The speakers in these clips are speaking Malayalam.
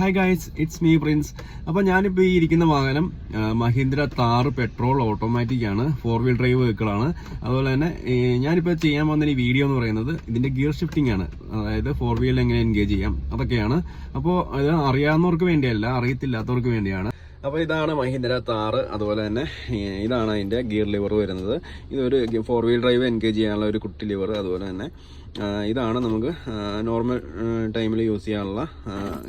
Hi guys it's me Prince അപ്പോൾ ഞാനിപ്പോൾ ഈ ഇരിക്കുന്ന വാഹനം മഹീന്ദ്ര താർ പെട്രോൾ ഓട്ടോമാറ്റിക് ആണ് ഫോർ വീൽ ഡ്രൈവ് വെഹിക്കിളാണ് അതുപോലെ തന്നെ ഞാനിപ്പോൾ ചെയ്യാൻ പോകുന്ന ഈ വീഡിയോ എന്ന് പറയുന്നത് ഇതിന്റെ ഗിയർ ഷിഫ്റ്റിംഗ് ആണ്. അതായത് ഫോർ വീൽ എങ്ങനെ എൻഗേജ് ചെയ്യാം അതൊക്കെയാണ്. അപ്പോൾ ഇത് അറിയാവുന്നവർക്ക് വേണ്ടിയല്ല അറിയത്തില്ലാത്തവർക്ക് വേണ്ടിയാണ്. അപ്പോൾ ഇതാണ് മഹീന്ദ്ര താറ് അതുപോലെ തന്നെ ഇതാണ് അതിന്റെ ഗിയർ ലിവർ വരുന്നത്. ഇതൊരു ഫോർ വീൽ ഡ്രൈവ് എൻഗേജ് ചെയ്യാനുള്ള ഒരു കുട്ടി ലിവർ അതുപോലെ തന്നെ ഇതാണ് നമുക്ക് നോർമൽ ടൈമിൽ യൂസ് ചെയ്യാനുള്ള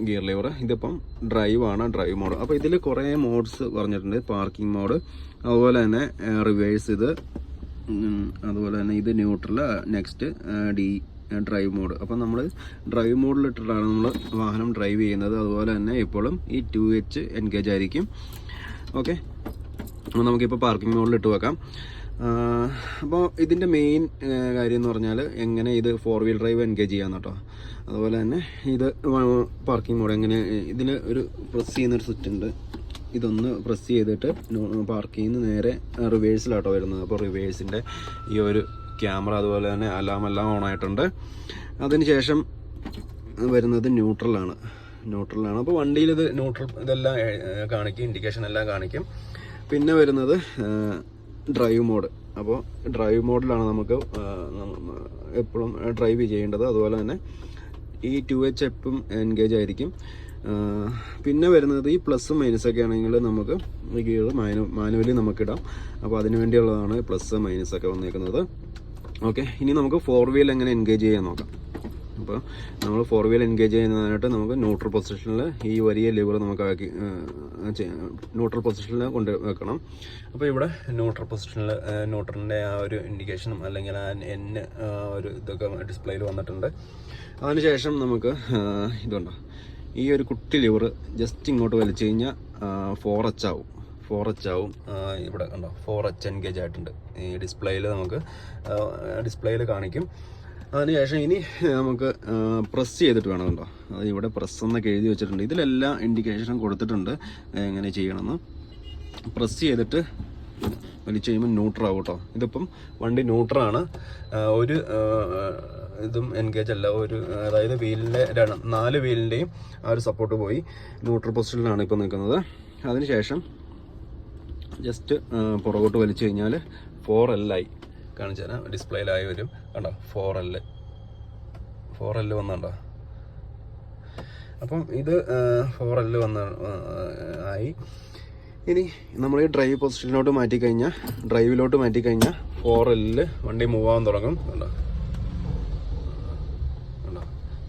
ഗിയർ ലിവർ ഇതിപ്പം ഡ്രൈവ് ആണ് ഡ്രൈവ് മോഡ് അപ്പോൾ ഇതിൽ കുറേ മോഡ്സ് പറഞ്ഞിട്ടുണ്ട്. പാർക്കിംഗ് മോഡ് അതുപോലെ തന്നെ റിവേഴ്സ് ഇത് അതുപോലെ തന്നെ ഇത് neutral next D drive mode അപ്പം നമ്മൾ ഡ്രൈവ് മോഡിലിട്ടിട്ടാണ് നമ്മൾ വാഹനം ഡ്രൈവ് ചെയ്യുന്നത്. അതുപോലെ തന്നെ ഇപ്പോഴും ഈ ടു എച്ച് എൻഗേജ് ആയിരിക്കും. ഓക്കെ അപ്പോൾ നമുക്കിപ്പോൾ പാർക്കിംഗ് മോഡിൽ ഇട്ട് വെക്കാം. അപ്പോൾ ഇതിന്റെ മെയിൻ കാര്യം എന്ന് പറഞ്ഞാൽ എങ്ങനെ ഇത് ഫോർ വീൽ ഡ്രൈവ് എൻഗേജ് ചെയ്യാം കേട്ടോ. അതുപോലെ തന്നെ ഇത് പാർക്കിംഗ് മോഡ് എങ്ങനെ ഇതിൽ ഒരു പ്രസ് ചെയ്യുന്നൊരു സ്വിച്ച് ഉണ്ട്. ഇതൊന്ന് പ്രസ് ചെയ്തിട്ട് പാർക്ക് നിന്ന് നേരെ റിവേഴ്സിലാട്ടോ വരുന്നത്. അപ്പോൾ റിവേഴ്സിന്റെ ഈ ഒരു ക്യാമറ അതുപോലെ തന്നെ അലാം എല്ലാം ഓൺ ആയിട്ടുണ്ട്. അതിനുശേഷം വരുന്നത് ന്യൂട്രലാണ് ന്യൂട്രലാണ് അപ്പോൾ വണ്ടിയിൽ ഇത് ന്യൂട്രൽ ഇതെല്ലാം കാണിക്കും ഇൻഡിക്കേഷൻ എല്ലാം കാണിക്കും. പിന്നെ വരുന്നത് ഡ്രൈവ് മോഡ് അപ്പോൾ ഡ്രൈവ് മോഡിലാണ് നമുക്ക് എപ്പോഴും ഡ്രൈവ് ചെയ്യേണ്ടത്. അതുപോലെ തന്നെ ഈ ടു എച്ച് എപ്പും എൻഗേജ് ആയിരിക്കും. പിന്നെ വരുന്നത് ഈ പ്ലസും മൈനസ് ഒക്കെ ആണെങ്കിൽ നമുക്ക് ഗിയർ മാനു മാനുവലി നമുക്കിടാം. അപ്പോൾ അതിന് വേണ്ടിയുള്ളതാണ് പ്ലസ് മൈനസ് ഒക്കെ വന്നേക്കുന്നത്. ഓക്കെ ഇനി നമുക്ക് ഫോർ വീൽ എങ്ങനെ എൻഗേജ് ചെയ്യാൻ നോക്കാം. അപ്പോൾ നമ്മൾ ഫോർ വീൽ എൻഗേജ് ചെയ്യുന്നതിനായിട്ട് നമുക്ക് ന്യൂട്രൽ പൊസിഷനിൽ ഈ വലിയ ലിവർ നമുക്ക് ആക്കി ന്യൂട്രൽ പൊസിഷനിൽ കൊണ്ട് വെക്കണം. അപ്പോൾ ഇവിടെ ന്യൂട്രൽ പൊസിഷനിൽ ന്യൂട്രലിന്റെ ആ ഒരു ഇൻഡിക്കേഷനും അല്ലെങ്കിൽ ആ എൻ ഒരു ഇതൊക്കെ ഡിസ്പ്ലേയിൽ വന്നിട്ടുണ്ട്. അതിനുശേഷം നമുക്ക് ഇതുണ്ടോ ഈ ഒരു കുട്ടി ലിവർ ജസ്റ്റ് ഇങ്ങോട്ട് വലിച്ചു കഴിഞ്ഞാൽ ഫോർ എച്ച് ആവും. ഫോർ എച്ച് ആവും ഇവിടെ കണ്ടോ ഫോർ എച്ച് എൻഗേജ് ആയിട്ടുണ്ട്. ഈ ഡിസ്പ്ലേയിൽ നമുക്ക് ഡിസ്പ്ലേയിൽ കാണിക്കും. അതിനുശേഷം ഇനി നമുക്ക് പ്രസ് ചെയ്തിട്ട് വേണം കണ്ടോ. അത് ഇവിടെ പ്രസ് എന്നൊക്കെ എഴുതി വെച്ചിട്ടുണ്ട്. ഇതിലെല്ലാം ഇൻഡിക്കേഷനും കൊടുത്തിട്ടുണ്ട്. എങ്ങനെ ചെയ്യണമെന്ന്. പ്രസ് ചെയ്തിട്ട് വലിച്ചു കഴിയുമ്പോൾ ന്യൂട്രാവും കേട്ടോ. ഇതിപ്പം വണ്ടി ന്യൂട്രാണ് ഒരു ഇതും എൻഗേജ് അല്ല. ഒരു അതായത് വീലിന്റെ നാല് വീലിന്റെയും ആ ഒരു സപ്പോർട്ട് പോയി. ന്യൂട്രൽ പൊസിഷനിലാണ് ഇപ്പോൾ നിൽക്കുന്നത്. അതിനുശേഷം ജസ്റ്റ് പുറകോട്ട് വലിച്ചു കഴിഞ്ഞാൽ ഫോർ എല്ലായി കാണിച്ചു തരാം. ഡിസ്പ്ലേയിലായി വരും. കണ്ടോ? ഫോർ എൽ ഫോർ എൽ വന്നുണ്ടോ? അപ്പം ഇത് ഫോർ എൽ വന്ന ആയി. ഇനി നമ്മൾ ഈ ഡ്രൈവ് പൊസിഷനിലോട്ട് മാറ്റിക്കഴിഞ്ഞാൽ ഡ്രൈവിലോട്ട് മാറ്റിക്കഴിഞ്ഞാൽ ഫോർ എല്ലിൽ വണ്ടി മൂവ് ആവാൻ തുടങ്ങും. കണ്ടോ? കണ്ടോ?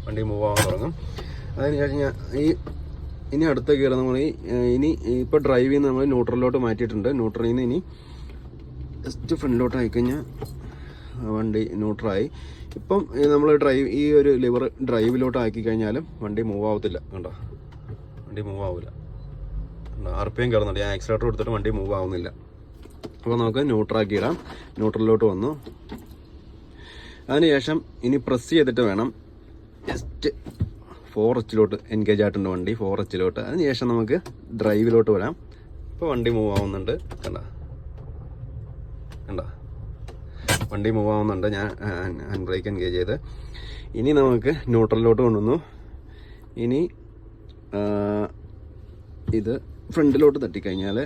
വണ്ടി മൂവ് ആവാൻ തുടങ്ങും. അതിന് ഞാൻ ഈ ഇനി അടുത്ത ഗിയർ നമ്മൾ ഇനി ഇപ്പോൾ ഡ്രൈവ് ചെയ്യുന്ന നമ്മൾ ന്യൂട്രലിലോട്ട് മാറ്റിയിട്ടുണ്ട്. ന്യൂട്രലിൽ നിന്ന് ഇനി ജസ്റ്റ് ഫ്രണ്ടിലോട്ട് ആയിക്കഴിഞ്ഞാൽ വണ്ടി ന്യൂട്രലായി ഇപ്പം നമ്മൾ ഡ്രൈവ് ഈ ഒരു ലിവർ ഡ്രൈവിലോട്ട് ആക്കി കഴിഞ്ഞാലും വണ്ടി മൂവ് ആവത്തില്ല. കണ്ടോ? വണ്ടി മൂവ് ആവില്ല ആർ പി എം കയറുന്നുണ്ട്. ഞാൻ ആക്സിലേറ്റർ കൊടുത്തിട്ട് വണ്ടി മൂവ് ആവുന്നില്ല. അപ്പോൾ നമുക്ക് ന്യൂട്രാക്കി ഇടാം. ന്യൂട്രലിലോട്ട് വന്നു. അതിനുശേഷം ഇനി പ്രസ് ചെയ്തിട്ട് വേണം ജസ്റ്റ് ഫോർ എച്ചിലോട്ട് എൻഗേജ് ആയിട്ടുണ്ട് വണ്ടി ഫോർ എച്ചിലോട്ട് അതിനുശേഷം നമുക്ക് ഡ്രൈവിലോട്ട് വരാം. ഇപ്പോൾ വണ്ടി മൂവ് ആവുന്നുണ്ട്. കണ്ട? കണ്ട? വണ്ടി മൂവ് ആവുന്നുണ്ട്. ഞാൻ ഹാൻഡ് ബ്രേക്ക് എൻഗേജ് ചെയ്ത്. ഇനി നമുക്ക് ന്യൂട്രലിലോട്ട് കൊണ്ടുവന്നു. ഇനി ഇത് ഫ്രണ്ടിലോട്ട് തട്ടിക്കഴിഞ്ഞാൽ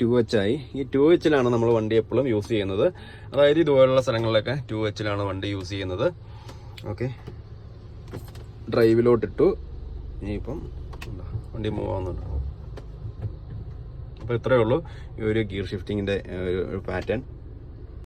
ടു എച്ച് ആയി. ഈ ടു എച്ചിലാണ് നമ്മൾ വണ്ടി എപ്പോഴും യൂസ് ചെയ്യുന്നത്. അതായത് ഇതുപോലുള്ള സ്ഥലങ്ങളിലൊക്കെ ടു എച്ചിലാണ് വണ്ടി യൂസ് ചെയ്യുന്നത്. ഓക്കെ ഡ്രൈവിലോട്ടിട്ടു. ഇനിയിപ്പം വണ്ടി മൂവ് ആവുന്നുണ്ട്. അപ്പോൾ ഇത്രയേ ഉള്ളൂ ഈ ഒരു ഗിയർ ഷിഫ്റ്റിങ്ങിന്റെ ഒരു പാറ്റേൺ